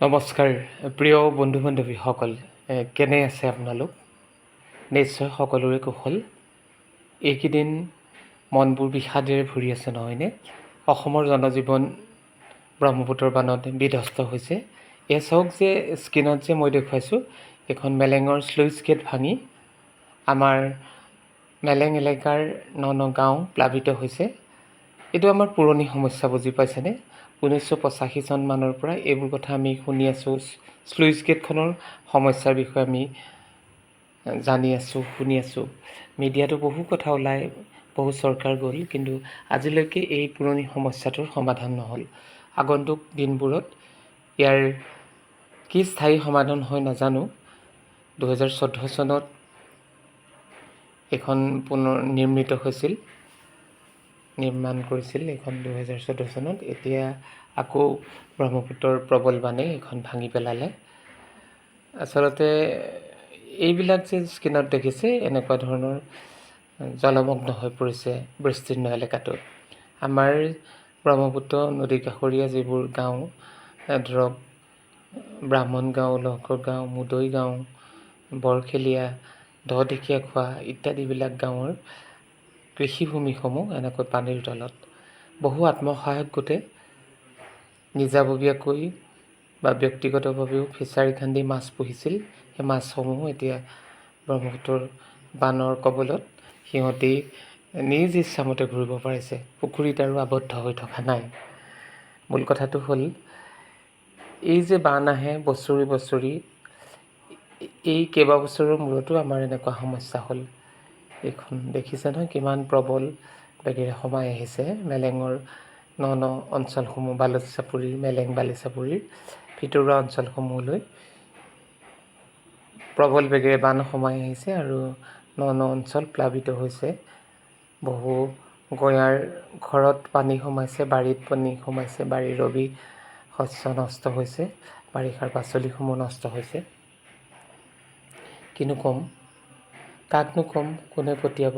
নমস্কাৰ, প্ৰিয় বন্ধু বান্ধৱীসকল কেনে আছে আপোনালোক? নিশ্চয় সকলোৰে কুশল। এইকেইদিন মনবোৰ বিষাদেৰে ভৰি আছে, নহয়নে? অসমৰ জনজীৱন ব্ৰহ্মপুত্ৰৰ বানত বিধ্বস্ত হৈছে। এয়া চাওক যে, স্ক্ৰীণত যে মই দেখুৱাইছোঁ এখন মেলেঙৰ শ্লুইচ গেট ভাঙি আমাৰ মেলেং এলেকাৰ ন ন গাঁও প্লাৱিত হৈছে। এইটো আমাৰ পুৰণি সমস্যা, বুজি পাইছেনে? ঊনৈছশ পঁচাশী চনমানৰ পৰা এইবোৰ কথা আমি শুনি আছোঁ। শ্লুইচ গেটখনৰ সমস্যাৰ বিষয়ে আমি জানি আছোঁ শুনি আছোঁ। মিডিয়াতো বহু কথা ওলায় বহু চৰকাৰ গ'ল কিন্তু আজিলৈকে এই পুৰণি সমস্যাটোৰ সমাধান নহ'ল। আগন্তুক দিনবোৰত ইয়াৰ কি স্থায়ী সমাধান হয় নাজানো। দুহেজাৰ চৈধ্য চনত এইখন পুনৰ নিৰ্মিত হৈছিল। নিৰ্মাণ কৰিছিল এইখন দুহেজাৰ চৈধ্য চনত। এতিয়া আকৌ ব্ৰহ্মপুত্ৰৰ প্ৰবল বানে এইখন ভাঙি পেলালে। আচলতে এইবিলাক যে স্ক্ৰীণত দেখিছে, এনেকুৱা ধৰণৰ জলমগ্ন হৈ পৰিছে, বিস্তীৰ্ণ এলেকাটোত আমাৰ ব্ৰহ্মপুত্ৰ নদী কাষৰীয়া যিবোৰ গাঁও ধৰক, ব্ৰাহ্মণ গাঁও, লহকৰ গাঁও, মুদৈ গাঁও, বৰখেলীয়া দহঢেকীয়া খোৱা ইত্যাদিবিলাক গাঁৱৰ কৃষিভূমিসমূহ এনেকৈ পানীৰ তলত বহু আত্মসহায়ক গোটে নিজাববীয়াকৈ বা ব্যক্তিগতভাৱেও ফিচাৰী খান্দি মাছ পুহিছিল। সেই মাছসমূহ এতিয়া ব্ৰহ্মপুত্ৰৰ বানৰ কবলত সিহঁতি নিজ ইচ্ছামতে ঘূৰিব পাৰিছে। পুখুৰীত আৰু আবদ্ধ হৈ থকা নাই। মূল কথাটো হ'ল এই যে বান আহে বছৰি বছৰি এই কেইবাবছৰৰ মূৰতো আমাৰ এনেকুৱা সমস্যা হ'ল। এইখন দেখিছে নহয় কিমান প্ৰবল বেগেৰে সোমাই আহিছে। মেলেঙৰ ন ন অঞ্চলসমূহ বালুচাপুৰীৰ মেলেং বালিচাপুৰীৰ ভিতৰুৱা অঞ্চলসমূহলৈ প্ৰবল বেগেৰে বান সোমাই আহিছে আৰু ন ন অঞ্চল প্লাৱিত হৈছে। বহু গঞাৰ ঘৰত পানী সোমাইছে বাৰীত পানী সোমাইছে বাৰীৰ ৰবি শস্য নষ্ট হৈছে বাৰিষাৰ পাচলিসমূহ নষ্ট হৈছে। কিনো ক'ম? কাকনো ক'ম কোনে পঠিয়াব?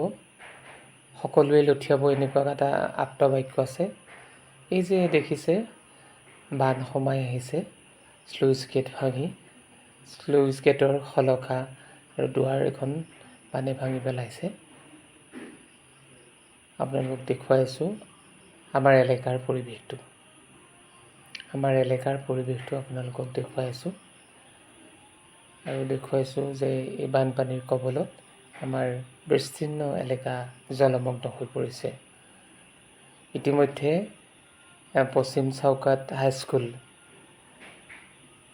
সকলোৱে লঠিয়াব এনেকুৱা এটা আপ্তবাক্য আছে। এই যে দেখিছে বান সোমাই আহিছে শ্লুইচ গেট ভাঙি। শ্লুইচ গেটৰ শলখা আৰু দুৱাৰ এখন বানে ভাঙি পেলাইছে। আপোনালোকক দেখুৱাই আছোঁ আমাৰ এলেকাৰ পৰিৱেশটো। আমাৰ এলেকাৰ পৰিৱেশটো আপোনালোকক দেখুৱাই আছোঁ। আৰু দেখুৱাইছোঁ যে এই বানপানীৰ কবলত আমাৰ বিস্তীৰ্ণ এলেকা জলমগ্ন হৈ পৰিছে। ইতিমধ্যে পশ্চিম চাউকাত হাইস্কুল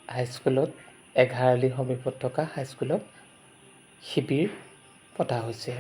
হাইস্কুলত এঘাৰআলি সমীপত থকা হাইস্কুলত শিবিৰ পতা হৈছে।